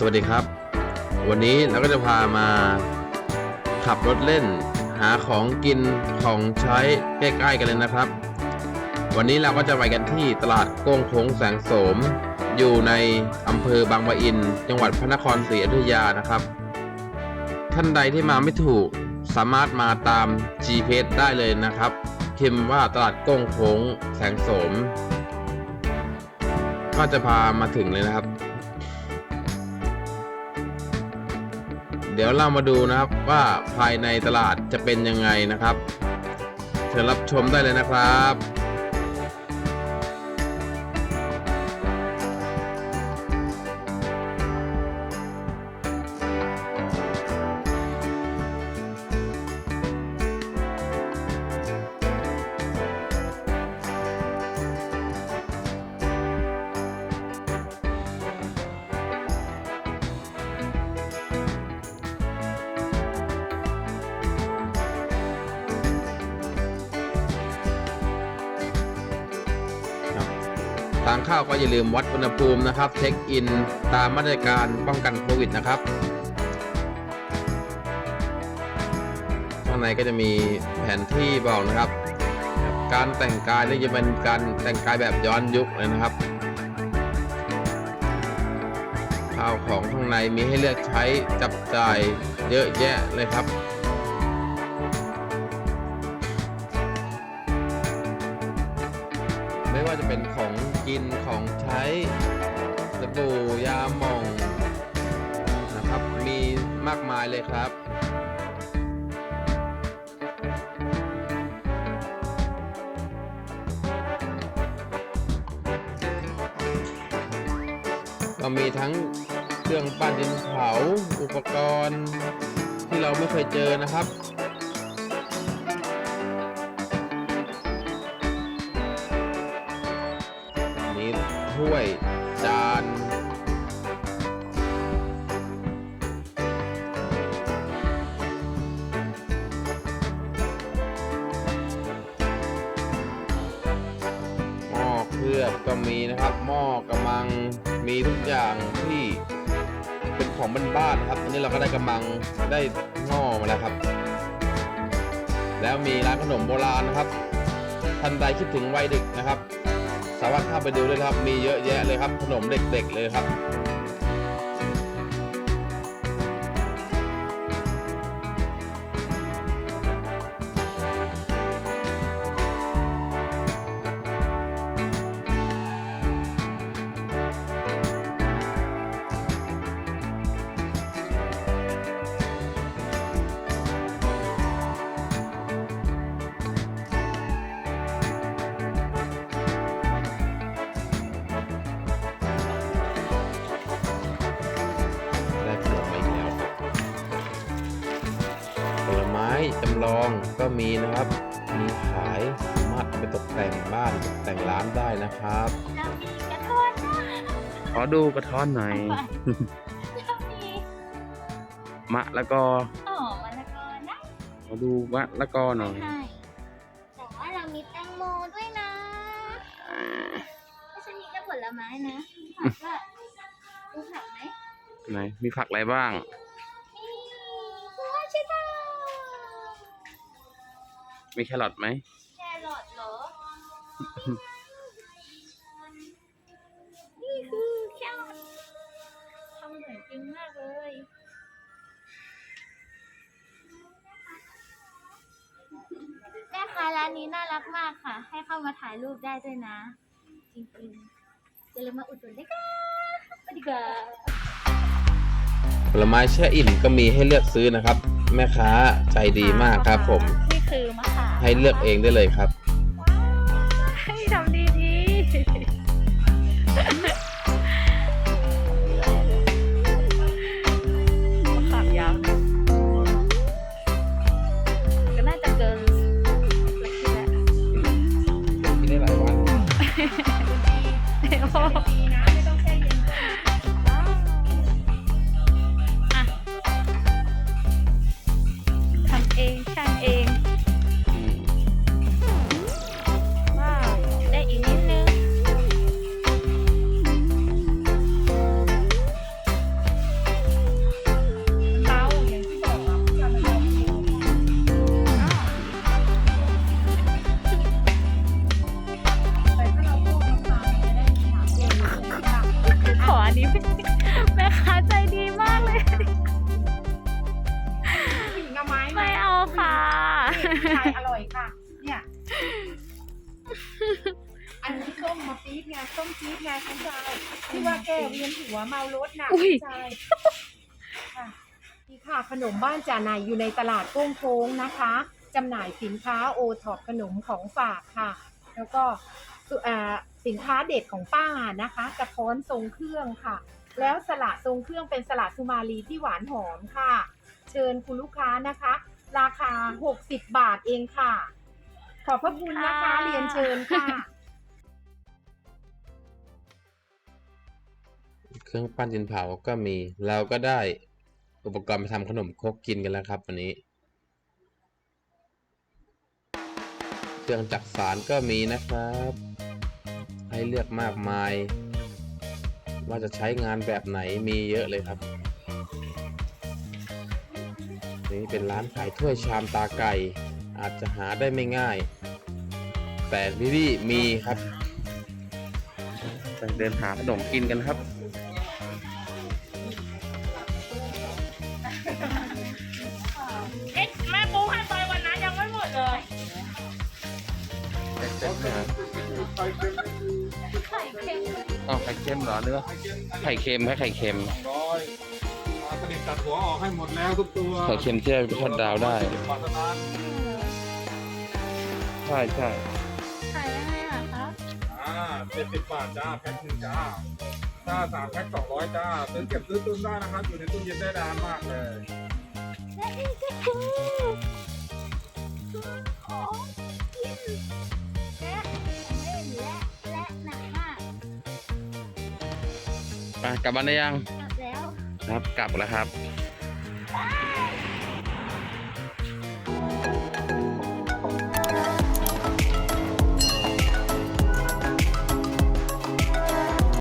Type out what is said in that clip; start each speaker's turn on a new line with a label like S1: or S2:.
S1: สวัสดีครับ วันนี้เราก็จะพามาขับรถเล่น หาของกินของใช้ใกล้ๆกันเลยนะครับ วันนี้เราก็จะไปกันที่ตลาดโก้งโค้งแสงโสม อยู่ในอำเภอบางปะอิน จังหวัดพระนครศรีอยุธยานะครับ ท่านใดที่มาไม่ถูกสามารถมาตาม GPS ได้เลยนะครับพิมพ์ว่าตลาดโก้งโค้งแสงโสม ก็จะพามาถึงเลยนะครับ เดี๋ยวเรามาดูนะครับว่าภายในตลาดจะเป็นยังไงนะครับ เชิญรับชมได้เลยนะครับ ทางเข้าก็อย่าลืมวัดอุณหภูมินะครับ เช็คอินตามมาตรการป้องกันโควิดนะครับข้างในก็จะมีแผนที่บอกนะครับ การแต่งกายนี่จะเป็นการแต่งกายแบบย้อนยุคเลยนะครับข้าวของข้างในมีให้เลือกใช้จับจ่ายเยอะแยะเลยครับไม่ว่าจะเป็นของ กินของใช้สบู่ยาหม่องนะครับ มีมากมายเลยครับก็มีทั้งเครื่องปั้นดินเผา อุปกรณ์ที่เราไม่เคยเจอนะครับ ถ้วย จาน หม้อเคลือบก็มีนะครับ หม้อกระมังมีทุกอย่างที่เป็นของบ้านๆนะครับอันนี้เราก็ได้กระมังได้หม้อมาแล้วครับ แล้วมีร้านขนมโบราณนะครับท่านใดคิดถึงวัยเด็กนะครับ สามารถเข้าไปดูได้ครับ มีเยอะแยะเลยครับ ขนมเด็กๆเลยครับ จำลองก็มีนะครับ มีขายสามารถเอาไปตกแต่งบ้านตกแต่งร้านได้นะครับ
S2: เรามีกระท้อนนะ
S1: ขอดูกระท้อนหน่อย
S2: เรามี
S1: มะแล้วก็
S2: อ๋อมะละกอนะ
S1: ขอดูมะแล้วก็หน่อย
S2: ใช่แต่ว่าเรามีแตงโมด้วยนะไม่ใช่มีแค่ผลไม้นะผักก็ดูผักไหม
S1: ไหน มีผักอะไรบ้าง
S2: มีหัวชิตา
S1: มีแครอทไหม
S2: แครอทเหรอ นี่คือแครอททำเหมือนจริงมากเลยแม่ค้าร้านนี้น่ารักมากค่ะ ให้เข้ามาถ่ายรูปได้ด้วยนะ จริงๆอย่าลืมมาอุดหนุนด้วยค่ะสวัสดีค่ะ
S1: ผลไม้แช่อิ่มก็มีให้เลือกซื้อนะครับ แม่ค้าใจดีมากครับผม
S2: นี่ คือมะขาม
S1: ให้เลือกเองได้เลยครับ
S2: แม่ค้าใจดีมา
S1: กเลย
S2: ไม่เอาค่ะ นี่ายอร่
S1: อ
S3: ยค่ะ เนี่ย อันนี้ส้มมาปี๊ดไงส้มปี๊ดไงคุณชายที่ว่าแกเวียนหัวเมารถน่ะ
S4: ใคุ
S3: ณชายค่ะนี่ค่ะขนมบ้านจ่าในายอยู่ในตลาดโป้งโค้งนะคะจำหน่ายสินค้าโอท็อปขนมของฝากค่ะ แล้วก็ สุอ่าสินค้าเด็ดของป้านะคะกระท้อนทรงเครื่องค่ะ แล้วสละทรงเครื่องเป็นสละสุมาลีที่หวานหอมค่ะ เชิญคุณลูกค้านะคะ ราคา 60 บาทเองค่ะ ขอบพระคุณนะคะ
S2: ค่ะ
S3: เรียนเชิญค่ะ
S1: เครื่องปั้นดินเผาก็มี เราก็ได้อุปกรณ์ไปทำขนมครกกินกันแล้วครับวันนี้ เครื่องจักสารก็มีนะครับ ให้เลือกมากมาย ว่าจะใช้งานแบบไหนมีเยอะเลยครับนี่เป็นร้านขายถ้วยชามตาไก่ อาจจะหาได้ไม่ง่าย แต่ที่นี่มีครับ เดินหาขนมกินกันครับ
S2: ไข่เค็ม
S1: อ๋อไข่เค็มเหรอเนื้อไข่เค็มให้ไข่เค็ม
S5: ร้อยปลาสลิดตัดหัวออกให้หมดแล้วทุกตัว
S1: ไข่เค็มที่เราทอดดาวได้
S5: ปลาสลิด
S1: ใช่ใช่
S2: ไข่ยังไงอะคะ
S5: อ่าเจ็ดสิบบาทจ้าแพ็คหนึ่งจ้าถ้าสามแพ็คสองร้อยจ้าซื้อเก็บซื้อตุนได้นะครับ อยู่ในตู้เย็นได้นานมากเลย
S2: และนี่ก็คือของกิน และของเล่นและและหนักมาก
S1: ไปกลับบ้านได้ยัง
S2: กลับแล้ว
S1: ครับ กลับแล้วครับ
S2: ก